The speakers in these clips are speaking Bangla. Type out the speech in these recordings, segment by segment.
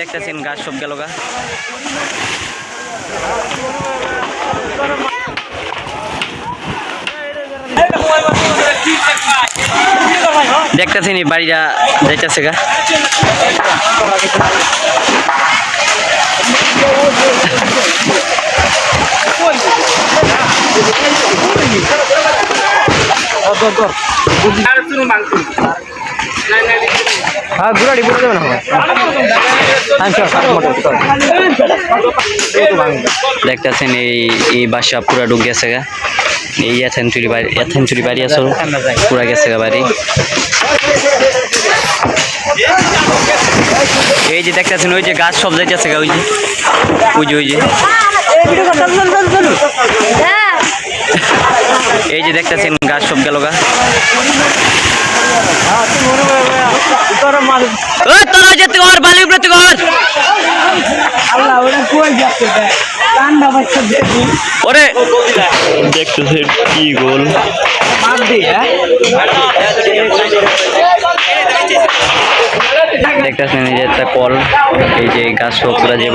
দেখতেছেন গাছ সব গেল গা। দেখতেছেন এই বাড়িটা যাইতেছে গা। হ্যাঁ গুড়াড়ি বলে যাবে না হ্যাঁ দেখতেছেন এই এই বাসা পুরা ঢুক গেছে গা। এই এথেনচুরি বাড়ি এথেনচুরি বাড়ি আছে। পুরা গেছে গা বাড়ি। এই যে দেখতেছেন ওই যে গাছ সব যাইতেছে গা ওই যে। ওই যে ওই যে। এই যে দেখতেছেন গাছ সব গেল গা। ওরে দেখতেছেন কি গোল। দেখতেছেন এই যে একটা কল এই যে গাছ সব পুরা যাব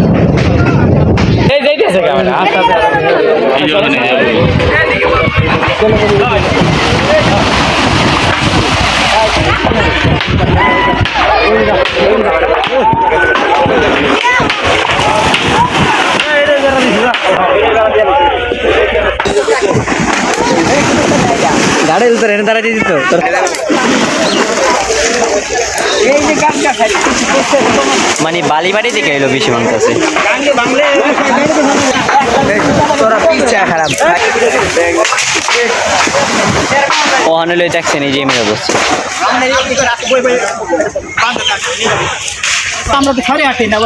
ওই যে যাইতেছে গা গাড়ি উতরে এনে দাঁড়াই দিত তোর মানে বালি বাড়ি থেকে এলো বেশি মানুষ আছে তোরা খারাপ? ওখানে লই দেখছেন এই যে মেয়ে আমরা তো সাড়ে আটই না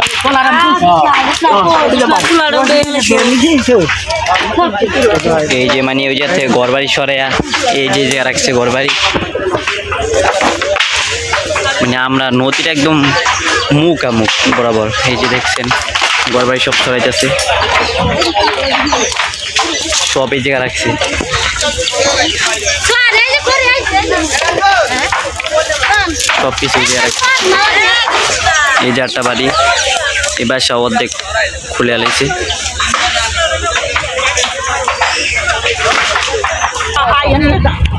এই যে মানে ওই যাতে ঘর বাড়ি সরে এই যে যে রাখছে ঘর বাড়ি মানে আমরা নদীর একদম মুখ আর মুখ বরাবর। এই যে দেখছেন ঘর বাড়ি সব সরাইতেছে সব এই জায়গা রাখছে। সব কিছু এই জায়গা রাখছে। এই বাড়ি এই বাসা অর্ধেক খুলে আলাইছে।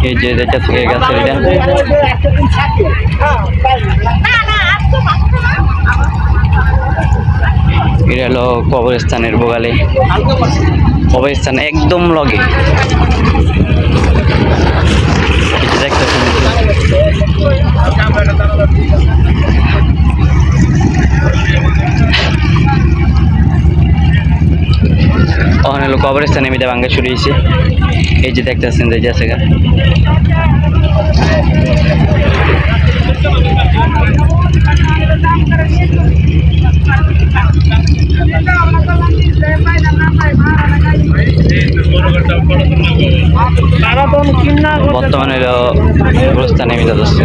এই যে যেটা থেকে গেছে এটা এটা হলো কবরস্থানের বোগালে কবরস্থান একদম লগে। দেখতেছেন ওখানে হলো কবরস্থানে মিটা ভাঙ্গা শুরু হয়েছে। এই যে দেখতেছেন যে যাচ্ছে গা বর্তমানে হলো কবরস্থানে মিটা যাচ্ছে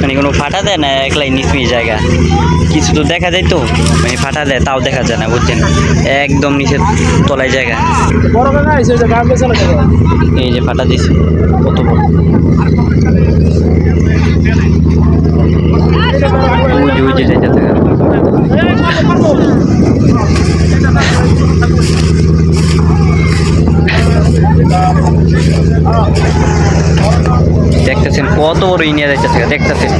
মানে কোনো ফাটা দেয় না একলাই নিচমি জায়গা তো দেখা যায় তো? মানে ফাটা দেয় তাও দেখা যায় না বুঝছেন? একদম নিচের তলায় জায়গা। এই যে ফাটা দিছে কত বড়। দেখতেছেন কত বড় ইনিয়া যাইতেছে দেখতেছেন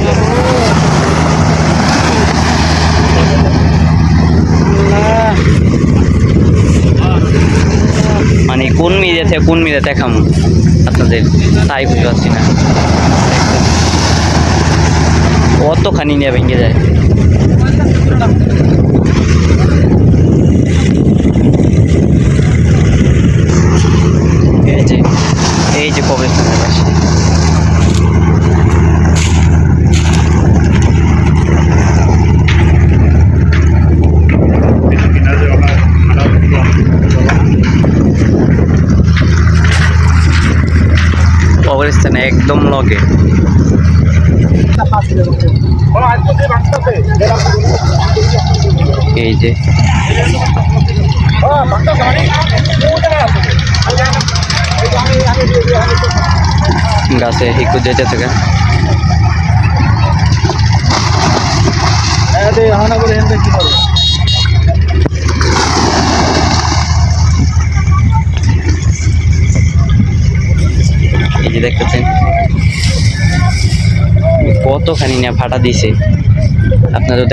মানে কোন মিডিয়াতে কোন মিডিয়া দেখাম? আপনাদের তাই বুঝতে পারছি না। অতখানি নিয়ে ভেঙে যায় এই যে এই যে কবরস্থানের পাশে কবরস্থানে লগে এই যে। গাছে হিকু যেতেছে গা এই যে দেখতেছেন। কতখানি না ফাটা দিছে? আপনারা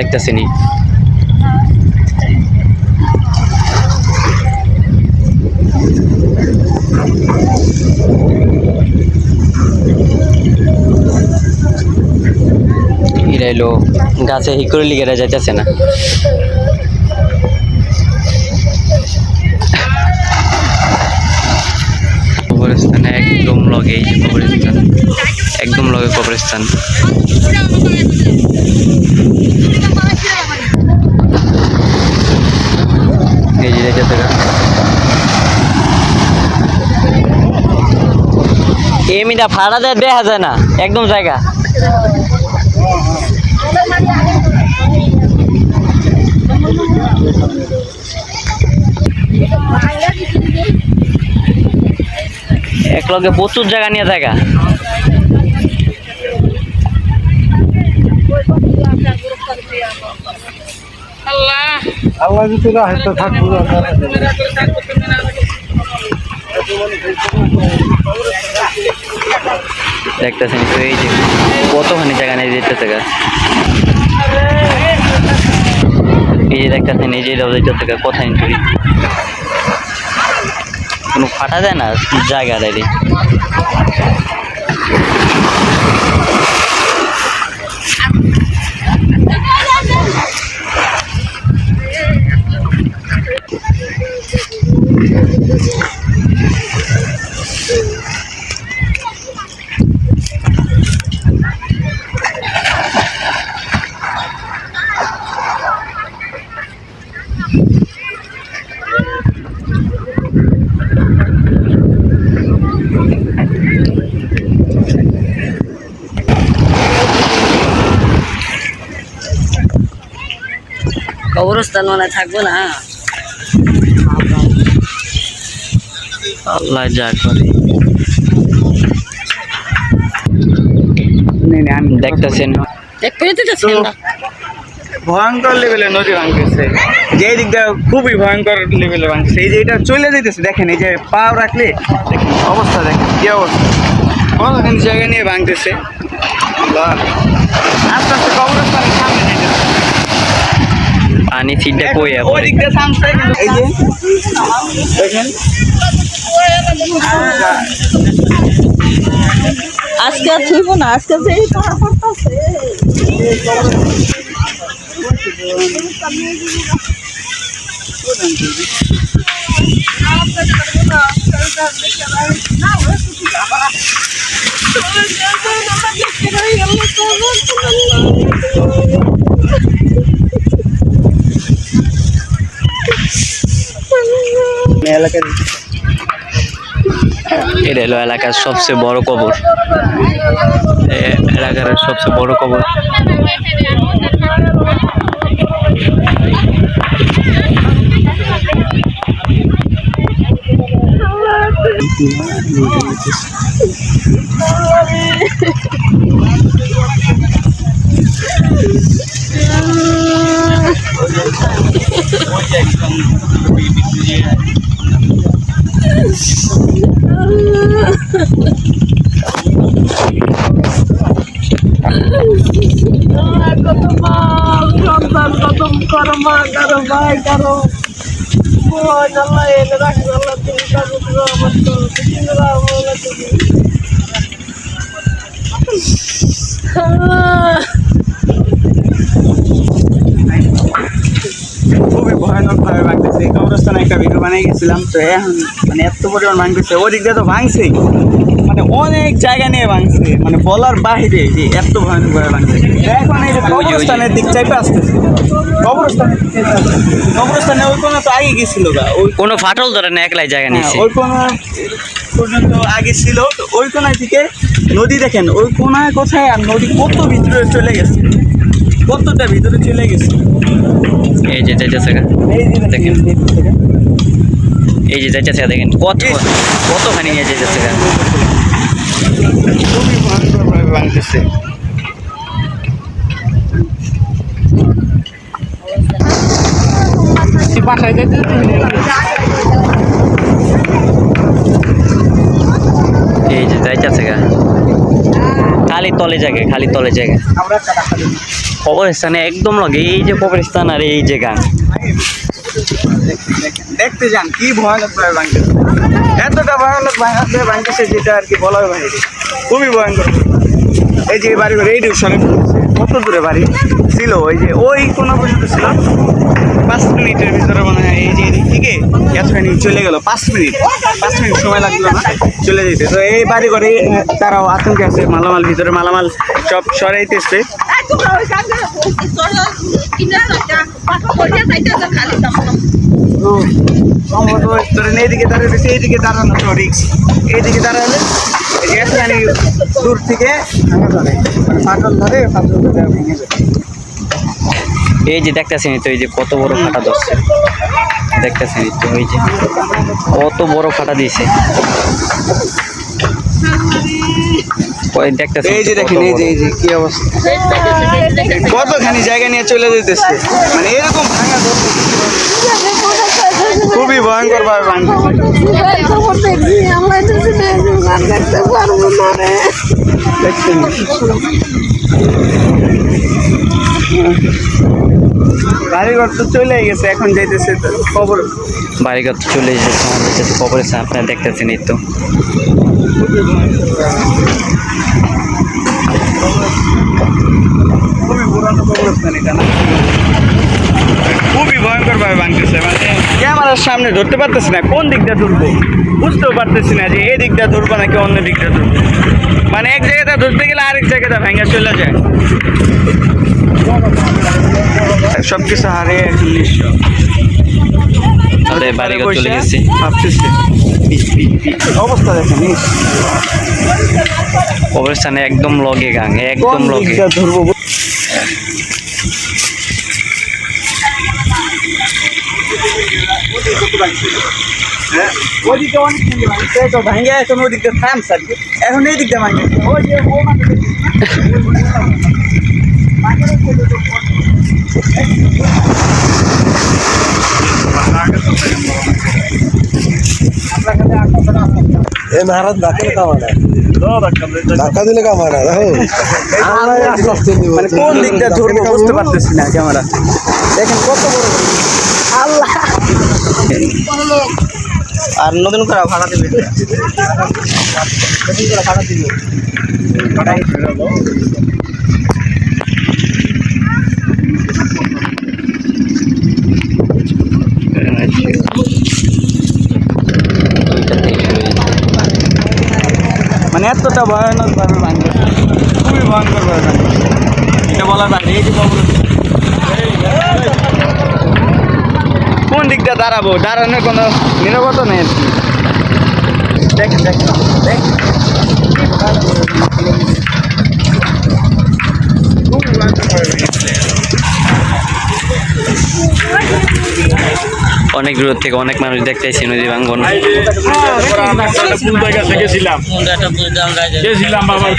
এরা এলো গাছে হিকুরে লিগেরা যাইতেছে না। কবরস্থানে এই যে কবরস্থান একদম লগে কবরস্থান। এমিটা ভাড়া দেয় দেখা যায় না। একদম জায়গা। এক লগে প্রচুর জায়গা নিয়ে জায়গা আল্লাহ যদি থাকব দেখতেছেন তো এই যে কতখানি জায়গা নিয়ে যেতেছে গা। এই যে দেখতেছেন এই যে গা কোথায় চুরি কোনো ফাটা যায় না জায়গা দেয় কবরস্থান মানে থাকব না। আল্লাহ যা করে। দেখতেছেন? ভয়ঙ্কর লেভেলে নদী ভাঙতেছে। যে দিকটা খুবই ভয়ঙ্কর লেভেলে ভাঙতেছে। এই যে এটা চলে যেতেছে দেখেন এই যে পাও রাখলে দেখেন অবস্থা দেখেন কি অবস্থা। কতখানি জায়গা নিয়ে ভাঙতেছে। আস্তে আস্তে যাইতেছে। পানি সিটটা কই ওই এখন দিক দিয়ে থামছে কিন্তু এই যে দেখেন আজকে আর থুইব না আজকে যে পাহাড় এটা হলো এলাকার সবচেয়ে বড় কবর। এলাকার সবচেয়ে বড় কবর। ভাই খুবই ভয়ানক ভাবে ভাঙতেছে। এই কবরস্থানে একটা ভিডিও বানিয়ে গেছিলাম, তো এখন মানে এত পরিমাণ ভাঙতেছে। ওদিক দিয়ে তো ভাঙছেই। মানে অনেক জায়গা নিয়ে ভাঙছে মানে বলার বাহিরে যে এত ভয়ানক ভাবে ভাঙতেছে এখন এই যে কবরস্থানের দিক চাইপে আসতেছে। কবরস্থানের দিক চাইপে কবরস্থানে ওই কোনো তো আগে গেছিল গা ওই কোনো ফাটল ধরে না একলাই জায়গা হ্যাঁ, ওই কোনো পর্যন্ত আগে ছিল তো ওই কোনায় থেকে নদী দেখেন ওই কোনায় কোথায় আর নদী কত ভিতরে চলে গেছে? কতটা ভিতরে চলে গেছে? এই যে যাইতেছে দেখেন। এই যে যাইতেছে দেখেন কত কতখানি নিয়ে যাইতেছে গা। খুবই ভয়ঙ্করভাবে এই যে যাইতেছে গা। খালি তলে জায়গা, খালি তলে জায়গা। কবরস্থানে একদম লগে, এই যে কবরস্থান আর এই যে গান। দেখতে যান, কি ভয়ানক ভাবে এতটা ভয়ানক ভাঙতে ভাঙতেছে যেটা আর কি বলার বাইরে। খুবই ভয়ঙ্কর এই যে বাড়ি এই টিউশনে কত দূরে বাড়ি? ছিল ওই যে, ওই কোনো পর্যন্ত ছিল? পাঁচ মিনিটের ভিতরে মনে হয় এই যে এদিক থেকে এতখানি চলে গেল পাঁচ মিনিট। পাঁচ মিনিট সময় লাগল না চলে যেতে। তো এই বাড়ি আহ, তারাও আতঙ্কে আছে মালামাল ভিতরে মালামাল সব সরাইতেছে। এইদিকে দাঁড়াতেছে এইদিকে দাঁড়ানো তো রিক্স এইদিকে দাঁড়ালে এই দূর থেকে ভাঙা ধরে ফাটল ধরে ফাটল ধরে ভেঙে যায় এই যে দেখতেছেন তো এই যে কত বড় ফাটা ধরছে। দেখতেছেন তো এই যে কত বড় ফাটা দিয়েছে। দেখতেছেন এই যে দেখেন এই যে এই যে কি অবস্থা? কতখানি জায়গা নিয়ে চলে যেতেছে? মানে এরকম ভাঙা খুবই ভয়ঙ্কর ভাবে খবর দেখছেন বাড়িঘর তো চলে গেছে এখন যাইতেছে তো খবর বাড়িঘর তো চলে এসেছে কাছে কবরস্থান আপনারা দেখতেছেন এই তো। খুবই পুরানো কবরস্থান এটা না? খুবই ভয়ঙ্কর ভাবে ভাঙতেছে মানে ক্যামেরার সামনে ধরতে পারতেছি না কোন দিকটা ধরবো? বুঝতেও পারতেছি না যে এই দিকটা ধরবো নাকি অন্য দিকটা ধরবো। মানে এক জায়গাটা ধরতে গেলে আরেক জায়গাটা ভেঙে চলে যায়। সব কিছু হারিয়ে এখন নিঃস্ব। আমাদের চলে গেছে। ভাবতেছে। অবস্থা দেখেন কবরস্থানে একদম লগে গাং একদম লগে। ধরবো? ওদিকে অনেক ভাঙছে, তো ভেঙে এখন ওদিকটা থামছে আর কি। এখন এই দিকটা ভাঙে ওই যে ও মানে এ মহারাজ ধাক্কা কামানা ধাক্কা দিলে কামানা দেখো মানে কোন দিকটা ধরবো বুঝতে পারতেছি না ক্যামেরা। দেখেন কত বড় আল্লাহ। আর নতুন করে ভাড়া দেবে। নতুন করে ভাড়া দিবে। মানে এতটা ভয়ানক ভাবে ভাঙবে। খুবই ভয়ঙ্কর ভাবে ভাঙবে। এটা বলার বাইরে এই যে কবরস্থান। কোন দিকটা দাঁড়াবো? দাঁড়ানোর কোনো নিরবতা নেই ভাবে ভেঙেছে। অনেক দূর থেকে অনেক মানুষ দেখতেছি নদী ভাঙ্গন। গেছিলাম। বাবার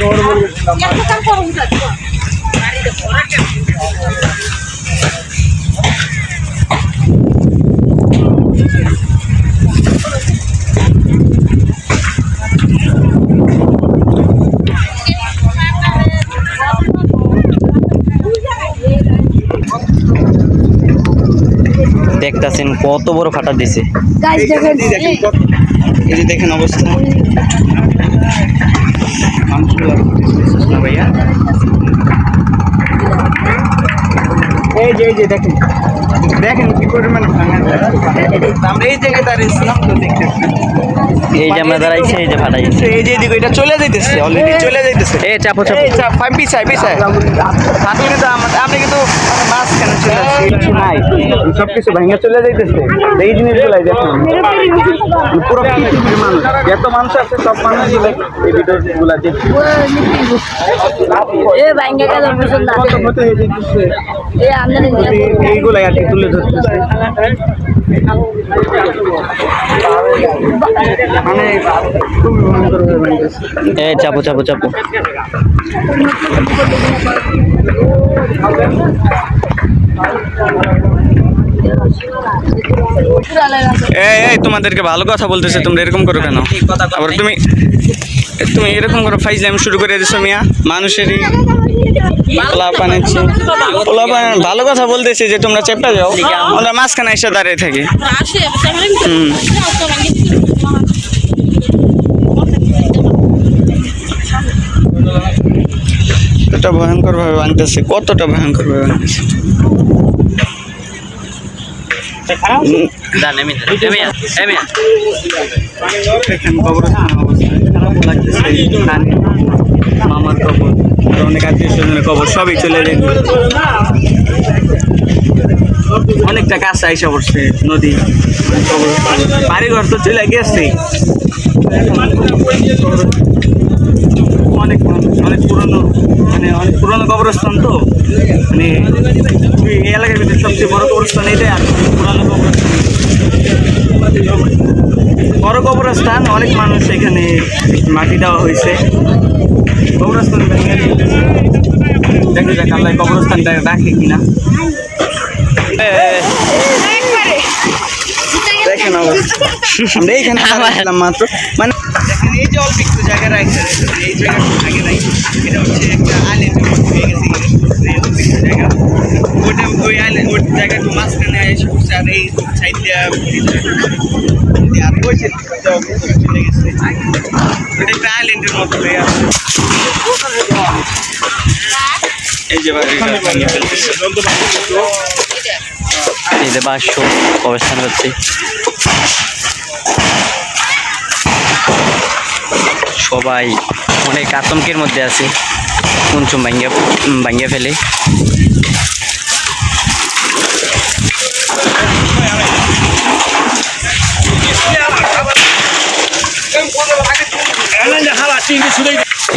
দেখতাছেন কত বড় ফাটা দিছে। এই যে দেখেন। এই দেখেন কত- যে দেখেন অবস্থা। ভাইয়া। এই যে এই যে দেখেন। দেখেন কি পরিমাণে। আমরা এই জায়গায় দাঁড়িয়েছিলাম তো দেখতেছি। এই যে আমরা দাঁড়াইছি এই যে ফাটা এই যে এদিকে এটা চলে যাইতেছে অলরেডি চলে যাইতেছে। এ চাপো চাপো। এই চাপ ফাইভ পিছায় পিছায়। হাঁটু কিন্তু আপনি কিন্তু মানে মাঝখানে চলে আসছে কিছু নাই। সব কিছু ভেঙে চলে যাইতেছে। এই জিনিসগুলাই দেখুন। পুরো পৃথিবীর মানুষ যত মানুষ আছে সব মানুষ এই ভিডিওগুলা দেখছে। এ ভাঙ্গে গেল বুঝুন না। এই- এইগুলাই আর কি তুলে ধরতেছে। এ, চাপো চাপো চাপো। এই তোমাদেরকে ভালো কথা বলতেছে, তোমরা এরকম করো কেন? আবার তুমি তুমি এরকম করে ফাইজলাম শুরু করে দিছো মিয়া। মানুষেরই পোলা পানাচ্ছি পোলা পান ভালো কথা বলতেছে যে তোমরা চেপটা যাও। আমরা মাঝখানে এসে দাঁড়িয়ে থাকি। কতটা ভয়ঙ্কর ভাবে ভাঙতেছে কতটা ভয়ঙ্কর ভাবে ভাঙতেছে হুম। দা নেমে যা, খারাপ লাগতেছে। মামার কবর আর অনেক আত্মীয় স্বজনের কবর সবই চলে যায়। অনেকটা কাছে আইসা পড়ছে নদী। কবরস্থান বাড়িঘর তো চলে গেছে। অনেক অনেক পুরনো মানে অনেক পুরনো কবরস্থান তো। মানে এই এলাকার ভিতরে সবচেয়ে বড় কবরস্থান এটাই আর পুরানো কবরস্থান। বড় কবরস্থান অনেক মানুষ এখানে মাটি দেওয়া হয়েছে। কবরস্থান। দেখা যাক আল্লাহ কবরস্থানটা রাখে কিনা। এ, দেখেন আমরা এইখানে মাত্র। মানে এই যে অল্প একটু জায়গা রাখছে এই জায়গাটা আগে নাই এটা হচ্ছে একটা আইল্যান্ড হয়ে গেছে এই অল্প একটু জায়গা ওইটা ওই আইল্যান্ড ওই জায়গাটা মাঝখানে এসে পড়ছে আর এই আর চলে গেছে এটা আইল্যান্ডের মতো এই যে বাস অবস্থান করছে সবাই অনেক আতঙ্কের মধ্যে আছে। কুঞ্চুম ভাঙ্গিয়া ভাঙ্গিয়া ফেলে।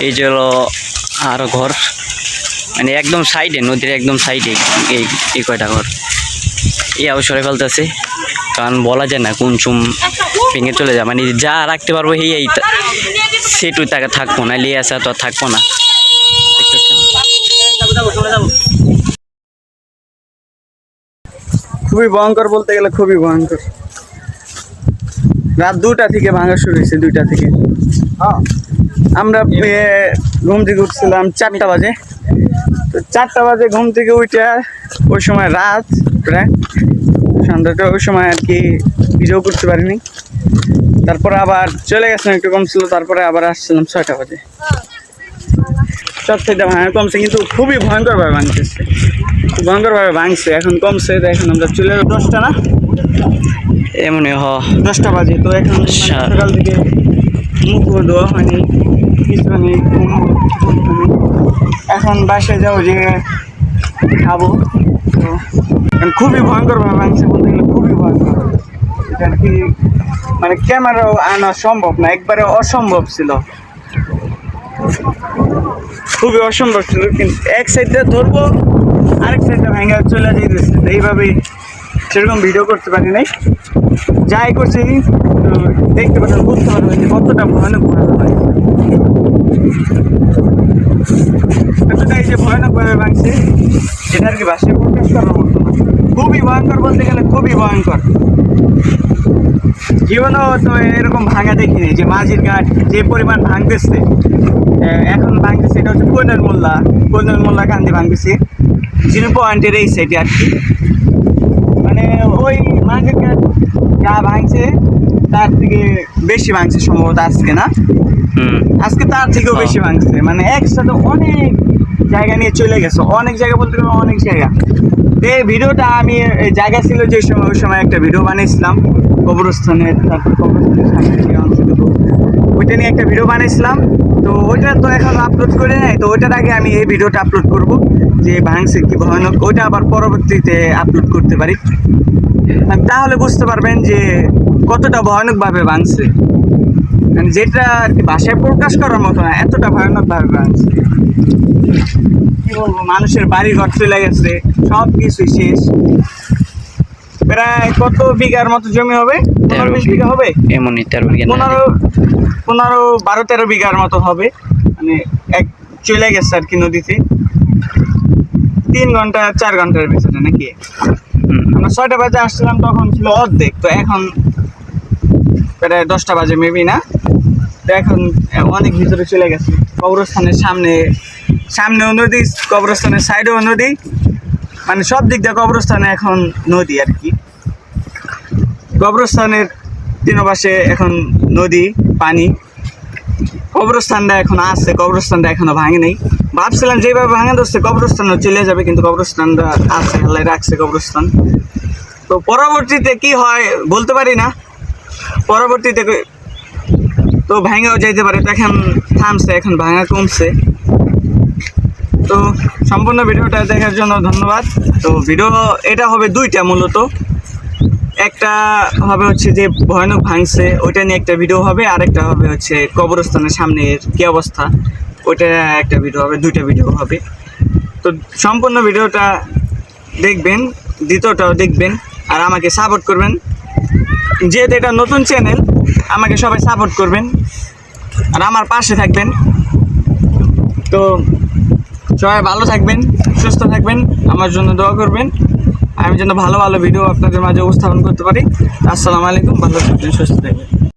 এই যে হলো আরও ঘর। মানে একদম সাইডে নদীর একদম সাইডে এই এই কয়টা ঘর। এই অবসরে ফেলতেছে কারণ বলা যায় না কোন চুম ভেঙে চলে যায়। মানে যা রাখতে পারব এই এই সেটু তাকে থাকব না লিয়ে আসা তো আর থাকব না। খুবই ভয়ঙ্কর বলতে গেলে খুবই ভয়ঙ্কর। রাত দুটা থেকে ভাঙা শুরু হয়েছে দুইটা থেকে। আমরা ঘুম থেকে উঠছিলাম চারটা বাজে। তো চারটা বাজে ঘুম থেকে উঠে ওই সময় রাত প্রায় সন্ধ্যাটা ওই সময় আর কি ভিডিও করতে পারিনি। তারপরে আবার চলে গেছিলাম একটু কম ছিল তারপরে আবার আসছিলাম ছয়টা বাজে। সব থেকে ভাঙা কমছে কিন্তু খুবই ভয়ঙ্করভাবে ভাঙতেছে। খুব ভয়ঙ্করভাবে ভাঙছে এখন কমছে তো এখন আমরা চলে যাব। দশটা না? এমনই হ। দশটা বাজে তো এখন মানে সকাল থেকে মুখ ধোয়া হয়নি। কিছু হয়নি। এখন বাসায় যাব যে খাব। তো খুবই ভয়ঙ্করভাবে ভাঙছে বলতে গেলে খুবই ভয়ঙ্কর। এটা কি মানে ক্যামেরাও আনা সম্ভব না, একবারে অসম্ভব ছিল। খুবই অসম্ভব ছিল, কিন্তু এক সাইডে ধরবো, আরেক সাইডে ভেঙে চলে যেতেছে তো এইভাবেই সেরকম ভিডিও করতে পারি নাই। যাই করছি দেখতে পাচ্ছেন, বুঝতে পারবেন যে কতটা ভয়ানক এতটা এই যে আর কি ভাষায় প্রকাশ খুবই ভয়ঙ্কর বলতে গেলে খুবই ভয়ঙ্কর। জীবনেও তো এরকম ভাঙা দেখিনি, যে মাঝির ঘাট যে পরিমাণ ভাঙতেছে এখন ভাঙতেছে, এটা হচ্ছে কোয়েনের মোল্লা কোয়েনের মোল্লা কান্দি ভাঙতেছে। জিরো পয়েন্টের এই সাইডে আর কি। মানে ওই মার্কেট যা ভাঙছে, তার থেকে বেশি ভাঙছে সম্ভবত আজকে না? আজকে তার থেকেও। বেশি ভাঙছে। মানে একসাথে অনেক জায়গা নিয়ে চলে গেছে। অনেক জায়গা বলতে গেলে অনেক জায়গা। এই ভিডিওটা আমি এই জায়গা ছিল যে সময় ওই সময় একটা ভিডিও বানিয়েছিলাম। কবরস্থানের তারপর কবরস্থানের সামনে ওইটা নিয়ে একটা ভিডিও বানিয়েছিলাম। তো ওইটা তো এখন আপলোড করে নাই। তো ওইটার আগে আমি এই ভিডিওটা আপলোড করব যে ভাঙছে কি ভয়ানক। ওইটা আবার পরবর্তীতে আপলোড করতে পারি। তাহলে বুঝতে পারবেন যে কতটা ভয়ানকভাবে ভাঙছে। মানে যেটা আর কি ভাষায় প্রকাশ করার মতো না এতটা ভয়ানকভাবে ভাঙছে কি বলব মানুষের বাড়ি ঘর চলে গেছে সব কিছুই শেষ। প্রায় কত বিঘার মতো জমি হবে? পনেরো বিশ বিঘা হবে? এমনই তেরো বিঘা। পনেরো পনেরো বারো তেরো বিঘার মতো হবে। মানে এক চলে গেছে আর কি নদীতে। তিন ঘণ্টা চার ঘণ্টার ভিতরে নাকি? আমরা ছয়টা বাজে আসছিলাম তখন ছিল অর্ধেক। তো এখন প্রায় দশটা বাজে মেবি না? তো এখন অনেক ভিতরে চলে গেছে। কবরস্থানের সামনে সামনেও নদী, কবরস্থানের সাইডেও নদী। মানে সব দিক দিয়ে কবরস্থানে এখন নদী আর কি। কবরস্থানের তিন পাশে এখন নদী, পানি। কবরস্থানটা এখন আছে, কবরস্থানটা এখনও ভাঙে নেই। ভাবছিলাম যেভাবে ভাঙে ধরছে, কবরস্থানও চলে যাবে, কিন্তু কবরস্থানটা আছে, আল্লাহ রাখছে কবরস্থান। তো পরবর্তীতে কি হয়, বলতে পারি না। পরবর্তীতে তো ভাঙাও যাইতে পারে, তো এখন থামছে, এখন ভাঙা কমছে। তো সম্পূর্ণ ভিডিওটা দেখার জন্য ধন্যবাদ। তো ভিডিও এটা হবে দুইটা মূলত। একটা হবে হচ্ছে যে ভয়ানক ভাঙছে, ওইটা নিয়ে একটা ভিডিও হবে আর একটা হবে হচ্ছে কবরস্থানের সামনের কি অবস্থা, ওইটা একটা ভিডিও হবে, দুইটা ভিডিও হবে। তো সম্পূর্ণ ভিডিওটা দেখবেন, দ্বিতীয়টাও দেখবেন, আর আমাকে সাপোর্ট করবেন। যেহেতু এটা নতুন চ্যানেল আমাকে সবাই সাপোর্ট করবেন আর আমার পাশে থাকবেন। তো সবাই ভালো থাকবেন, সুস্থ থাকবেন, আমার জন্য দোয়া করবেন। আমি যেন ভালো ভালো ভিডিও আপনাদের মাঝে উপস্থাপন করতে পারি। আসসালামু আলাইকুম, ভালো থাকবেন, সুস্থ থাকবেন।